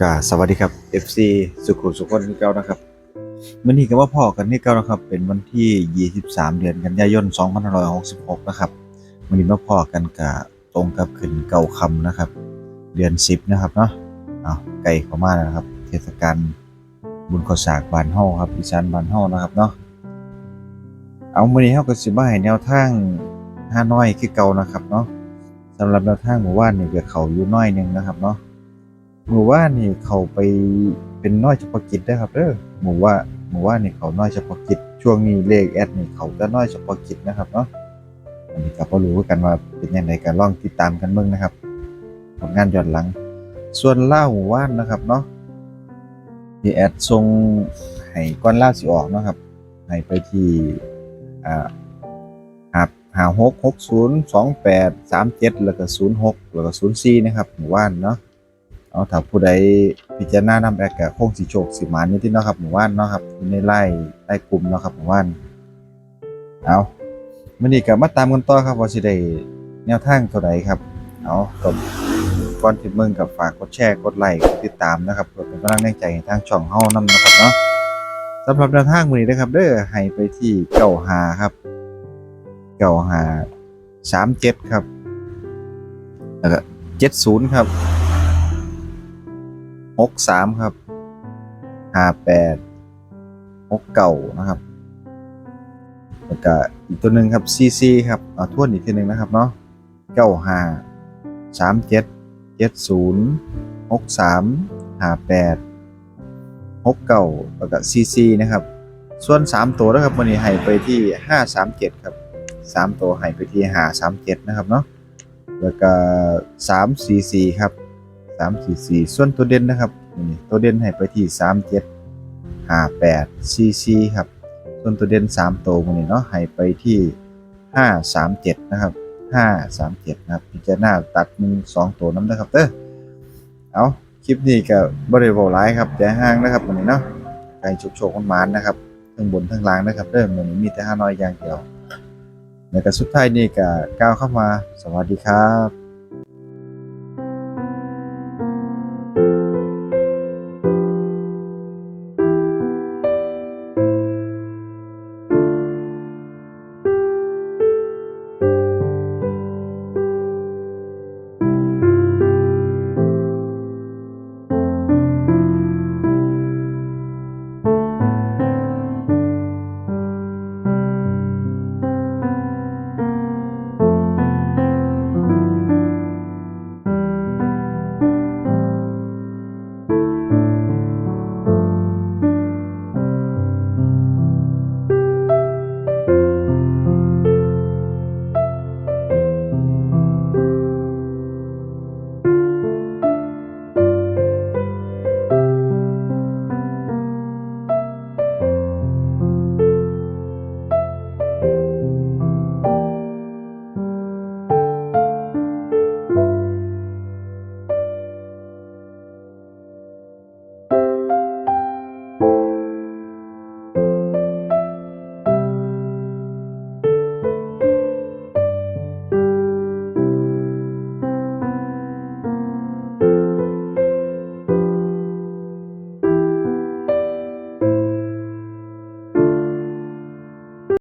ก็สวัสดีครับ FC สุขุมสุขคนที่เก่านะครับมื้อนี้ก็มาพอกันที่เก่านะครับ เป็นวันที่ 23 เดือนกันยายน 2566 นะครับมื้อนี้มาพ่อกันกับตรงกับขึ้นเก่าคำนะครับ เดือน 10 นะครับเนาะเอาไก่ข้ามาแล้วนะครับ เทศกาลบุญข้าวสากบานเฮาครับอีสานบานเฮานะครับเนาะเอามื้อนี้เฮาก็สิมาให้แนวทางห้าน้อยคือเก่านะครับเนาะสำหรับแนวทางหมู่บ้านนี่ก็เขาอยู่น้อยหนึงนะครับเนาะ หมู่ว่านี่เขาไปเป็นน้อยเฉพาะกิจได้ครับเด้อหมู่ว่าหมู่ว่านี่เขาน้อยเฉพาะกิจช่วงนี้เลขแอดนี่เขาจะน้อยเฉพาะกิจนะครับเนาะอันนี้ก็บ่รู้กันว่าเป็นยังไงกันลองติดตามกันเบิ่งนะครับ ผลงานย้อนหลัง ส่วนเล่าหมู่ว่านนะครับเนาะที่แอดส่งให้ก้อนเล่าสิออกนะครับให้ไปที่อ่าหาหาหกหกศูนย์สองแปดสามเจ็ดแล้วก็ศูนย์หกแล้วก็ศูนย์สี่นะครับหมู่ว่านเนาะ เอาถ้าผู้ใดพิจารณานำแอกกะคงสิโชคสิหมานนี่ที่เนาะครับหมู่บ้านเนาะครับในไล่ไล่กลุ่มเนาะครับหมู่บ้านเอามื้อนี้ก็มาตามกันต่อครับว่าสิได้แนวทางเท่าใดครับ เอาก็ก่อนที่เบิ่งกับฝากกดแชร์กดไลค์กดติดตามนะครับเพื่อเป็นกำลังแรงใจให้ทางช่องเฮานำนะครับเนาะสำหรับแนวทางมือนี้นะครับ เด้อให้ไปที่95ครับ95 37ครับแล้วก็70ครับ หกสามครับห้าแปดหกเก่านะครับแล้วก็อีกตัวหนึ่งครับซีซีครับเอาทวนอีกทีหนึ่งนะครับเนาะเก้าห้าสามเจ็ดเจ็ดศูนย์หกสามห้าแปดหกเก้าแล้วก็ซีซีนะครับ ส่วนสามตัวนะครับวันนี้ให้ไปที่ห้าสามเจ็ดครับสามตัวให้ไปที่ห้าสามเจ็ดนะครับเนาะแล้วก็สามสี่สี่ครับ สามสี่สี่ส่วนตัวเด่นนะครับนี่ตัวเด่นให้ไปที่สามเจ็ดห้าแปดสี่สี่ครับ ส่วนตัวเด่นสามตัวมันนี่เนาะให้ไปที่ห้าสามเจ็ดนะครับห้าสามเจ็ดนะครับพิจารณาตัดมือสองตัวน้ำนะครับเด้อเอาคลิปนี้ก็บบริวารไลายครับแต่ห้างนะครับมันนี้เนาะไก่โชคๆมันมานนะครับทั้งบนทั้งล่างนะครับเด้อมันนี้มีแต่ห้าน้อยอย่างเดียวแล้วก็สุดท้ายนี่ก็ก้าวเข้ามาสวัสดีครับ